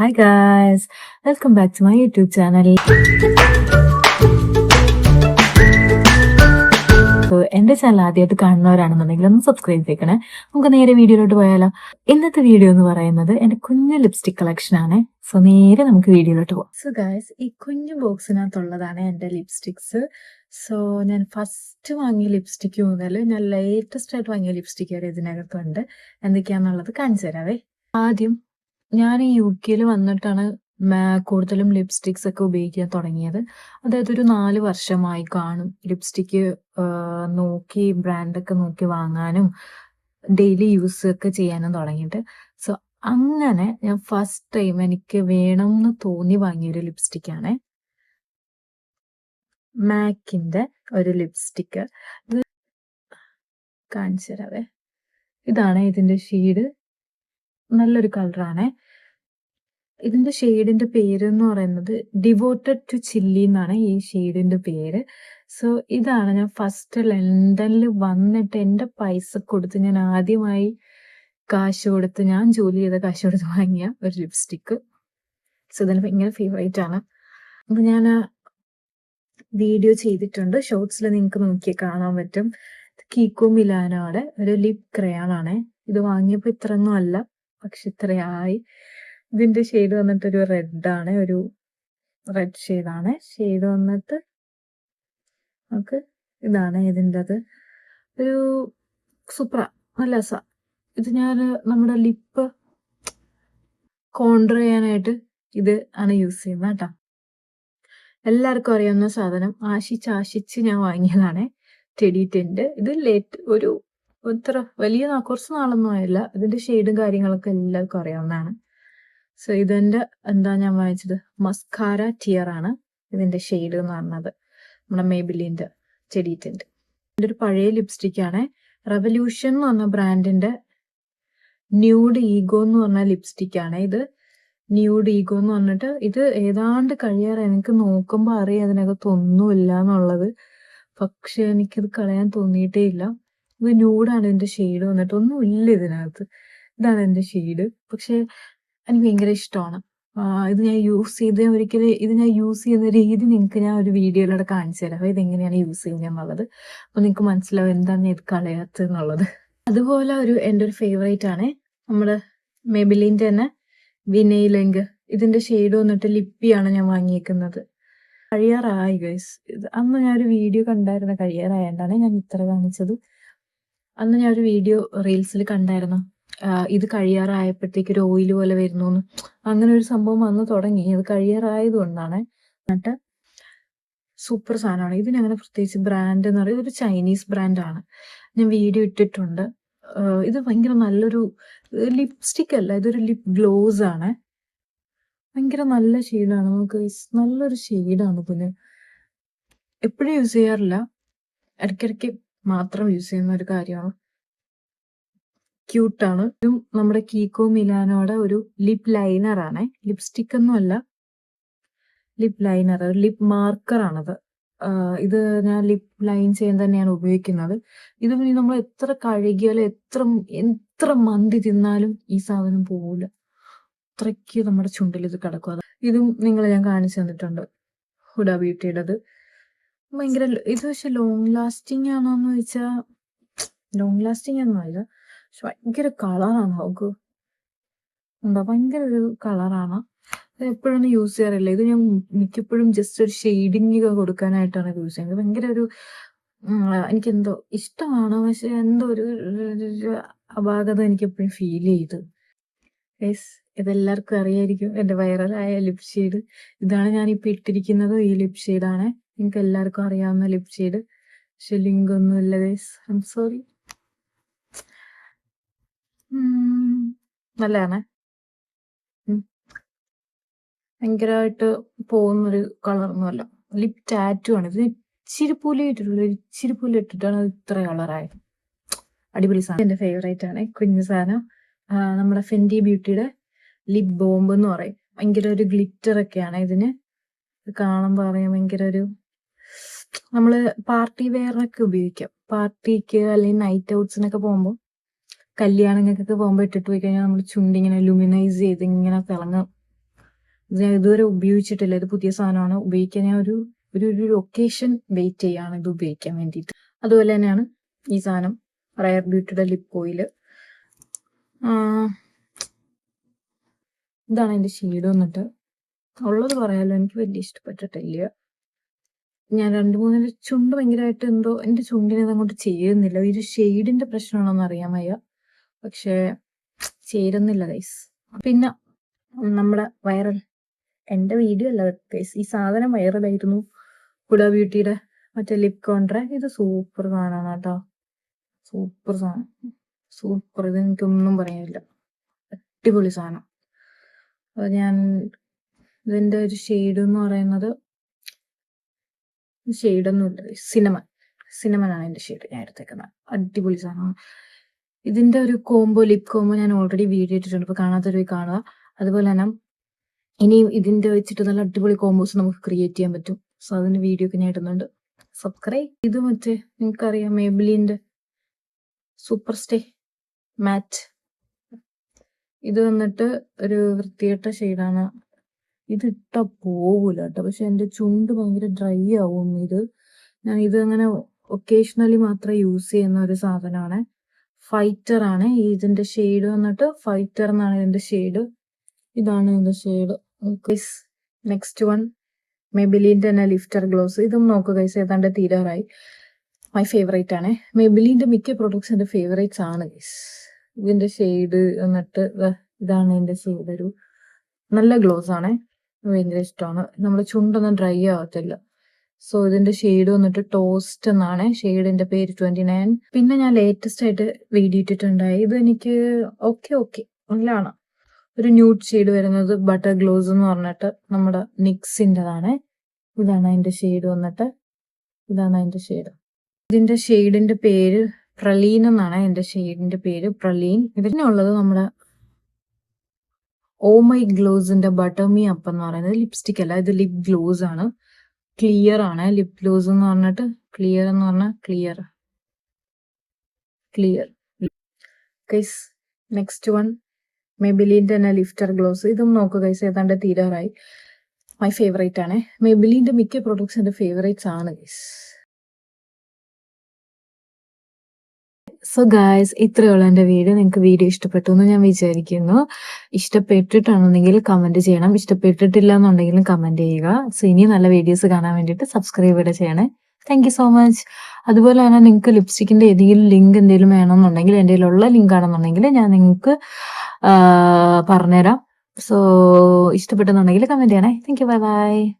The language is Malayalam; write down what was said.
Hi guys welcome back to my YouTube channel എന്റെ ചാനൽ ആദ്യമായിട്ട് കാണുന്നവരാണെന്നുണ്ടെങ്കിൽ ഒന്ന് സബ്സ്ക്രൈബ് ചെയ്യണേ നമുക്ക് നേരെ വീഡിയോയിലോട്ട് പോയാലോ. ഇന്നത്തെ വീഡിയോ എന്ന് പറയുന്നത് എന്റെ കുഞ്ഞു ലിപ്സ്റ്റിക് കളക്ഷൻ ആണ്. സോ നേരെ നമുക്ക് വീഡിയോയിലോട്ട് പോകാം സോ ഗായ്സ് ഈ കുഞ്ഞു ബോക്സിനകത്തുള്ളതാണ് എന്റെ ലിപ്സ്റ്റിക്സ് സോ ഞാൻ ഫസ്റ്റ് വാങ്ങിയ ലിപ്സ്റ്റിക് മുതൽ ഞാൻ ലേറ്റസ്റ്റ് ആയിട്ട് വാങ്ങിയ ലിപ്സ്റ്റിക് വരെ ഇതിനകത്തുണ്ട്. എന്തൊക്കെയാണെന്നുള്ളത് കാണിച്ചു തരാവേ. ആദ്യം ഞാൻ ഈ യു കെയിൽ വന്നിട്ടാണ് കൂടുതലും ലിപ്സ്റ്റിക്സ് ഒക്കെ ഉപയോഗിക്കാൻ തുടങ്ങിയത്. അതായത് ഒരു നാല് വർഷമായി കാണും ലിപ്സ്റ്റിക്ക് നോക്കി ബ്രാൻഡൊക്കെ നോക്കി വാങ്ങാനും ഡെയിലി യൂസ് ഒക്കെ ചെയ്യാനും തുടങ്ങിയിട്ട്. സോ അങ്ങനെ ഞാൻ ഫസ്റ്റ് ടൈം എനിക്ക് വേണം എന്ന് തോന്നി വാങ്ങിയൊരു ലിപ്സ്റ്റിക്കാണ്. മാക്കിന്റെ ഒരു ലിപ്സ്റ്റിക്ക്. കാണിച്ചു തരാവേ. ഇതാണ് ഇതിന്റെ ഷെയ്ഡ് നല്ലൊരു കളറാണ്. ഇതിന്റെ ഷെയ്ഡിന്റെ പേര് എന്ന് പറയുന്നത് ഡിവോട്ടഡ് ടു ചില്ലി എന്നാണ് ഈ ഷെയ്ഡിന്റെ പേര്. സോ ഇതാണ് ഞാൻ ഫസ്റ്റ് ലണ്ടനിൽ വന്നിട്ട് എന്റെ പൈസ കൊടുത്ത് ഞാൻ ആദ്യമായി കാശ് കൊടുത്ത് ഞാൻ ജോലി ചെയ്ത കാശ് കൊടുത്ത് വാങ്ങിയ ഒരു ലിപ്സ്റ്റിക്ക് സോ ഇതിന് ഭയങ്കര ഫേവറേറ്റ് ആണ്. അപ്പൊ ഞാൻ വീഡിയോ ചെയ്തിട്ടുണ്ട്. ഷോർട്സിൽ നിങ്ങൾക്ക് നോക്കി കാണാൻ പറ്റും. കീക്കോ മിലാനോടെ ഒരു ലിപ് ക്രയോൺ ഇത് വാങ്ങിയപ്പോൾ ഇത്രയൊന്നും അല്ല പക്ഷെ ഇത്രയായി. ഇതിന്റെ ഷെയ്ഡ് വന്നിട്ട് ഒരു റെഡ് ആണ് ഒരു റെഡ് ഷെയ്ഡാണ് ഷെയ്ഡ് വന്നിട്ട് നമുക്ക് ഇതാണ് ഇതിന്റെ അത് ഒരു സൂപ്ര നല്ല രസ. ഇത് ഞാൻ നമ്മുടെ ലിപ്പ് കോണ്ടർ ചെയ്യാനായിട്ട് ഇത് ആണ് യൂസ് ചെയ്യുന്നത് കേട്ടോ. എല്ലാവർക്കും അറിയാവുന്ന സാധനം ആശിച്ച് ആശിച്ച് ഞാൻ വാങ്ങിയതാണ് ടെഡി ടെന്റ് ഇത് ലേറ്റ് ഒരു ഇത്ര വലിയ കുറച്ച് നാളൊന്നും ആയില്ല. ഇതിന്റെ ഷെയ്ഡും കാര്യങ്ങളൊക്കെ എല്ലാവർക്കും അറിയാവുന്നതാണ്. സോ ഇതിന്റെ എന്താ ഞാൻ വായിച്ചത്? മസ്കാര ടിയർ ആണ് ഇതിന്റെ ഷെയ്ഡ് എന്ന് പറഞ്ഞത്. നമ്മുടെ മേബിലിന്റെ ചെടി ടെന്റ് ഇതിന്റെ ഒരു പഴയ ലിപ്സ്റ്റിക് ആണ്. റെവല്യൂഷൻ എന്ന് പറഞ്ഞ ബ്രാൻഡിന്റെ ന്യൂഡ് ഈഗോ എന്ന് പറഞ്ഞ ലിപ്സ്റ്റിക് ആണ് ഇത്. ന്യൂഡ് ഈഗോ എന്ന് പറഞ്ഞിട്ട് ഇത് ഏതാണ്ട് കഴിയാറ് എനിക്ക് നോക്കുമ്പോൾ അറിയാം അതിനകത്ത് ഒന്നുമില്ല എന്നുള്ളത്. പക്ഷെ എനിക്കിത് കളയാൻ തോന്നിയിട്ടേ ഇല്ല. ഇത് ന്യൂഡാണ് ഇതിന്റെ ഷെയ്ഡ് വന്നിട്ട്. ഒന്നും ഇല്ല ഇതിനകത്ത്. ഇതാണ് എന്റെ ഷെയ്ഡ് പക്ഷെ എനിക്ക് ഭയങ്കര ഇഷ്ടമാണ്. ഇത് ഞാൻ യൂസ് ചെയ്ത് ഒരിക്കലും ഇത് ഞാൻ യൂസ് ചെയ്യുന്ന രീതി നിങ്ങൾക്ക് ഞാൻ ഒരു വീഡിയോയിലൂടെ കാണിച്ചു തരാം. ഇത് എങ്ങനെയാണ് യൂസ് ചെയ്യുന്നത് അപ്പോൾ അപ്പൊ നിങ്ങൾക്ക് മനസ്സിലാവും എന്താണ് ഇത് കളയാത്തത് എന്നുള്ളത്. അതുപോലെ ഒരു എന്റെ ഒരു ഫേവറേറ്റ് ആണ് നമ്മുടെ മെബിലിന്റെ തന്നെ വിനയിലെങ്ക് ഇതിന്റെ ഷെയ്ഡ് വന്നിട്ട് ലിപ്പിയാണ് ഞാൻ വാങ്ങിയേക്കുന്നത്. കഴിയാറായി ഗൈസ് ഇത് അന്ന് ഞാനൊരു വീഡിയോ കണ്ടായിരുന്നു. കഴിയാറായണ്ടാണ്. ഞാൻ ഇത്ര കാണിച്ചത്. അന്ന് ഞാൻ ഒരു വീഡിയോ റീൽസിൽ കണ്ടായിരുന്നു. ഇത് കഴിയാറായപ്പോഴത്തേക്ക് ഒരു ഓയിൽ പോലെ വരുന്നു അങ്ങനെ ഒരു സംഭവം വന്ന് തുടങ്ങി. അത് കഴിയാറായത് കൊണ്ടാണ് എന്നിട്ട് സൂപ്പർ സാധനമാണ്. ഇതിനങ്ങനെ പ്രത്യേകിച്ച് ബ്രാൻഡ് എന്ന് പറയുന്നത് ഒരു ചൈനീസ് ബ്രാൻഡാണ് ഞാൻ വീഡിയോ ഇട്ടിട്ടുണ്ട്. ഇത് ഭയങ്കര നല്ലൊരു ലിപ്സ്റ്റിക് അല്ല ഇതൊരു ലിപ് ഗ്ലോസ് ആണ്. ഭയങ്കര നല്ല ഷെയ്ഡാണ് നമുക്ക് നല്ലൊരു ഷെയ്ഡാണ് പിന്നെ എപ്പോഴും യൂസ് ചെയ്യാറില്ല. ഇടയ്ക്കിടയ്ക്ക് മാത്രം യൂസ് ചെയ്യുന്ന ഒരു കാര്യമാണ്. ക്യൂട്ടാണ് ഇതും നമ്മുടെ കീക്കോ മിലാനോടെ ഒരു ലിപ് ലൈനർ ആണ്. ലിപ്സ്റ്റിക് ഒന്നുമല്ല. ലിപ് ലൈനർ ലിപ് മാർക്കർ ആണത്. ഇത് ഞാൻ ലിപ് ലൈൻ ചെയ്യാൻ തന്നെയാണ് ഉപയോഗിക്കുന്നത്. ഇത് പിന്നെ നമ്മൾ എത്ര കഴുകിയാലും എത്ര എത്ര മന്തി തിന്നാലും ഈ സാധനം പോവില്ല അത്രയ്ക്ക് നമ്മുടെ ചുണ്ടിൽ ഇത് കിടക്കും. ഇതും നിങ്ങൾ ഞാൻ കാണിച്ചു തന്നിട്ടുണ്ട്. ഹുഡ ബ്യൂട്ടിയുടേത് ഭയങ്കര ഇത് പക്ഷെ ലോങ് ലാസ്റ്റിംഗ് ആണോന്ന് ചോദിച്ചാൽ ലോങ് ലാസ്റ്റിംഗ് ഒന്നും അല്ല. പക്ഷെ ഭയങ്കര കളറാണ് നമുക്ക് എന്താ ഭയങ്കര ഒരു കളറാണ് എപ്പോഴൊന്നും യൂസ് ചെയ്യാറില്ല. ഇത് ഞാൻ മിക്കപ്പോഴും ജസ്റ്റ് ഒരു ഷെയ്ഡിങ് കൊടുക്കാനായിട്ടാണ് ഇത് യൂസ് ചെയ്യുന്നത്. ഭയങ്കര ഒരു എനിക്ക് എന്തോ ഇഷ്ടമാണ്. പക്ഷെ എന്തോ ഒരു അപാകത എനിക്ക് എപ്പോഴും ഫീൽ ചെയ്ത്. യെസ് ഇതെല്ലാവർക്കും അറിയായിരിക്കും. എന്റെ വൈറലായ ലിപ് ഷെയ്ഡ് ഇതാണ് ഞാൻ ഇപ്പോൾ ഇട്ടിരിക്കുന്നത്. ഈ ലിപ് ഷെയ്ഡാണ് നിങ്ങൾക്ക് എല്ലാവർക്കും അറിയാവുന്ന ലിപ് ഷെയ്ഡ് പക്ഷെ ലിങ്ക് ഒന്നുമില്ല ഗൈസ് ഐ എം സോറി നല്ലതാണ്. ഭയങ്കരമായിട്ട് പോകുന്നൊരു കളറൊന്നുമല്ല. ലിപ് ടാറ്റു ആണ്. ഇത് ഇച്ചിരി പൂലി ഇട്ടിട്ടുള്ളൂ. ഇച്ചിരി പൂലി ഇട്ടിട്ടാണ് ഇത്ര കളറായത്. അടിപൊളി സാധനം. എന്റെ ഫേവറേറ്റ് ആണ്. കുഞ്ഞു സാധനം. നമ്മുടെ ഫെൻഡി ബ്യൂട്ടിയുടെ ലിപ് ബോംബ് എന്ന് പറയും. ഭയങ്കര ഒരു ഗ്ലിറ്റർ ഒക്കെയാണ് ഇതിന്. ഇത് കാണുമ്പോൾ ഭയങ്കര ഒരു നമ്മൾ പാർട്ടി വെയറിനൊക്കെ ഉപയോഗിക്കാം. പാർട്ടിക്ക് അല്ലെങ്കിൽ നൈറ്റ് ഔട്ട്സിനൊക്കെ പോകുമ്പോൾ കല്യാണങ്ങൾക്കൊക്കെ പോകുമ്പോൾ ഇട്ടിട്ട് പോയി കഴിഞ്ഞാൽ നമ്മൾ ചുണ്ടിങ്ങനെ ലുമിനൈസ് ചെയ്ത് ഇങ്ങനെ തിളങ്ങും. ഞാൻ ഇതുവരെ ഉപയോഗിച്ചിട്ടില്ല. ഇത് പുതിയ സാധനമാണ്. ഉപയോഗിക്കാൻ ഞാൻ ഒരു ഒരു ഒരു ഒക്കേഷൻ വെയിറ്റ് ചെയ്യാണ് ഇത് ഉപയോഗിക്കാൻ വേണ്ടിയിട്ട്. അതുപോലെ തന്നെയാണ് ഈ സാധനം റയർ ബ്യൂട്ടിയുടെ ലിപ് ഓയിൽ ഇതാണ് എന്റെ ഷെയ്ഡ് വന്നിട്ട്. ഉള്ളത് പറയാലോ എനിക്ക് വലിയ ഇഷ്ടപ്പെട്ടിട്ടില്ല. ഞാൻ രണ്ട് മൂന്നിൽ ചുണ്ട് ഭയങ്കരമായിട്ട് എന്തോ എന്റെ ചുണ്ടിനെ ഇതങ്ങോട്ട് ചേരുന്നില്ല. ഒരു ഷെയ്ഡിന്റെ പ്രശ്നമാണോന്ന് അറിയാൻ വയ്യ. പക്ഷേ ചേരുന്നില്ല ഗൈസ് പിന്നെ നമ്മുടെ വൈറൽ എന്റെ വീഡിയോ അല്ല ഗൈസ് ഈ സാധനം വൈറലായിരുന്നു കുട ബ്യൂട്ടിയുടെ മറ്റേ ലിപ് കോൺട്ര ഇത് സൂപ്പർ സാധനമാണ് കേട്ടോ. സൂപ്പർ സാധനം. സൂപ്പർ ഇത് എനിക്കൊന്നും പറയാനില്ല. അടിപൊളി സാധനം. അത് ഞാൻ ഇതിന്റെ ഒരു ഷെയ്ഡ് എന്ന് പറയുന്നത് ഷെയ്ഡൊന്നും ഇല്ല സിനിമനാണ് എന്റെ ഷെയ്ഡ് ഞാൻ എടുത്തേക്കുന്നത്. അടിപൊളി സാധനമാണ്. ഇതിന്റെ ഒരു കോംബോ ലിപ് കോംബോ ഞാൻ ഓൾറെഡി വീഡിയോ ഇട്ടിട്ടുണ്ട്. അപ്പൊ കാണാത്തൊരു കാണുക. അതുപോലെ തന്നെ ഇനി ഇതിന്റെ വെച്ചിട്ട് നല്ല അടിപൊളി കോംബോസ് നമുക്ക് ക്രിയേറ്റ് ചെയ്യാൻ പറ്റും. സോ അതിന്റെ വീഡിയോ ഒക്കെ ഞാൻ ഇടുന്നുണ്ട്. സബ്സ്ക്രൈബ് ഇത് മറ്റേ നിങ്ങൾക്കറിയാം മേബിലിന്റെ സൂപ്പർ സ്റ്റേ മാറ്റ് ഇത് വന്നിട്ട് ഒരു വൃത്തികെട്ട ഷെയ്ഡാണ് ഇത് ഇട്ടാ പോകൂല കേട്ടോ. പക്ഷെ എന്റെ ചുണ്ട് ഭയങ്കര ഡ്രൈ ആവും ഇത്. ഞാൻ ഇത് അങ്ങനെ ഒക്കേഷണലി മാത്രം യൂസ് ചെയ്യുന്ന ഒരു സാധനമാണ്. ഫൈറ്റർ ആണ്. ഇതിന്റെ ഷെയ്ഡ് വന്നിട്ട് ഫൈറ്റർ എന്നാണ് ഇതിന്റെ ഷെയ്ഡ് ഇതാണ് ഇതിന്റെ ഷെയ്ഡ് നെക്സ്റ്റ് വൺ മെബിലിന്റെ തന്നെ ലിഫ്റ്റർ ഗ്ലോസ് ഇതും നോക്കുക ഗൈസ് ഏതാണ്ട് തീരാറായി. മൈ ഫേവറേറ്റ് ആണ്. മെബിലിന്റെ മിക്ക പ്രൊഡക്ട്സ് എന്റെ ഫേവറേറ്റ്സ് ആണ് ഗൈസ് ഇതിന്റെ ഷെയ്ഡ് വന്നിട്ട് ദാ ഇതാണ് ഇതിന്റെ ഷെയ്ഡ് ഒരു നല്ല ഗ്ലോസ് ആണ്. ഭയങ്കര ഇഷ്ടമാണ്. നമ്മുടെ ചുണ്ടൊന്നും ഡ്രൈ ആവത്തില്ല. സോ ഇതിന്റെ ഷെയ്ഡ് വന്നിട്ട് ടോസ്റ്റ് എന്നാണ്. ഷെയ്ഡിന്റെ പേര് ട്വന്റി നയൻ പിന്നെ ഞാൻ ലേറ്റസ്റ്റ് ആയിട്ട് വീഡിയോ ഇട്ടിട്ടുണ്ടായി. ഇത് എനിക്ക് ഓക്കെ ഓക്കെ നല്ലതാണ്. ഒരു ന്യൂഡ് ഷെയ്ഡ് വരുന്നത് ബട്ടർ ഗ്ലോസ് എന്ന് പറഞ്ഞിട്ട് നമ്മുടെ നിക്സിന്റെതാണ് ഇതാണ് അതിന്റെ ഷെയ്ഡ് വന്നിട്ട്. ഇതാണ് അതിന്റെ ഷെയ്ഡ് ഇതിന്റെ ഷെയ്ഡിന്റെ പേര് പ്രലീൻ എന്നാണ്. എന്റെ ഷെയ്ഡിന്റെ പേര് പ്രലീൻ ഇതിനുള്ളത് നമ്മുടെ ഓ മൈ ഗ്ലോസിന്റെ ബട്ടർ മീ അപ്പ് എന്ന് പറയുന്നത് ലിപ്സ്റ്റിക് അല്ല. ഇത് ലിപ് ഗ്ലോസ് ആണ്. ക്ലിയർ ആണ്. ലിപ് ഗ്ലോസ് എന്ന് പറഞ്ഞിട്ട് ക്ലിയർ എന്ന് പറഞ്ഞാൽ clear clear guys next one മെബിലിന്റെ തന്നെ ലിഫ്റ്റർ ഗ്ലോസ് ഇതും നോക്കുക ഗൈസ് ഏതാണ്ട് തീരാറായി. മൈ ഫേവറേറ്റ് ആണ്. മെബിലിന്റെ മിക്ക പ്രൊഡക്ട്സ് എന്റെ ഫേവറേറ്റ്സ് ആണ് ഗൈസ് സോ ഗായ്സ് ഇത്രയുള്ള എന്റെ വീഡിയോ. നിങ്ങൾക്ക് വീഡിയോ ഇഷ്ടപ്പെട്ടു എന്ന് ഞാൻ വിചാരിക്കുന്നു. ഇഷ്ടപ്പെട്ടിട്ടാണെന്നുണ്ടെങ്കിൽ കമന്റ് ചെയ്യണം. ഇഷ്ടപ്പെട്ടിട്ടില്ല എന്നുണ്ടെങ്കിലും കമന്റ് ചെയ്യുക. സോ ഇനി നല്ല വീഡിയോസ് കാണാൻ വേണ്ടിയിട്ട് സബ്സ്ക്രൈബ് ഇവിടെ ചെയ്യണേ. താങ്ക് യു സോ മച്ച് അതുപോലെ തന്നെ നിങ്ങൾക്ക് ലിപ്സ്റ്റിക്കിന്റെ ഏതെങ്കിലും ലിങ്ക് എന്തെങ്കിലും വേണമെന്നുണ്ടെങ്കിൽ എന്റെ കയ്യിലുള്ള ലിങ്ക് ആണെന്നുണ്ടെങ്കിൽ ഞാൻ നിങ്ങൾക്ക് പറഞ്ഞുതരാം. സോ ഇഷ്ടപ്പെട്ടെന്നുണ്ടെങ്കിൽ കമന്റ് ചെയ്യണേ. Thank you bye bye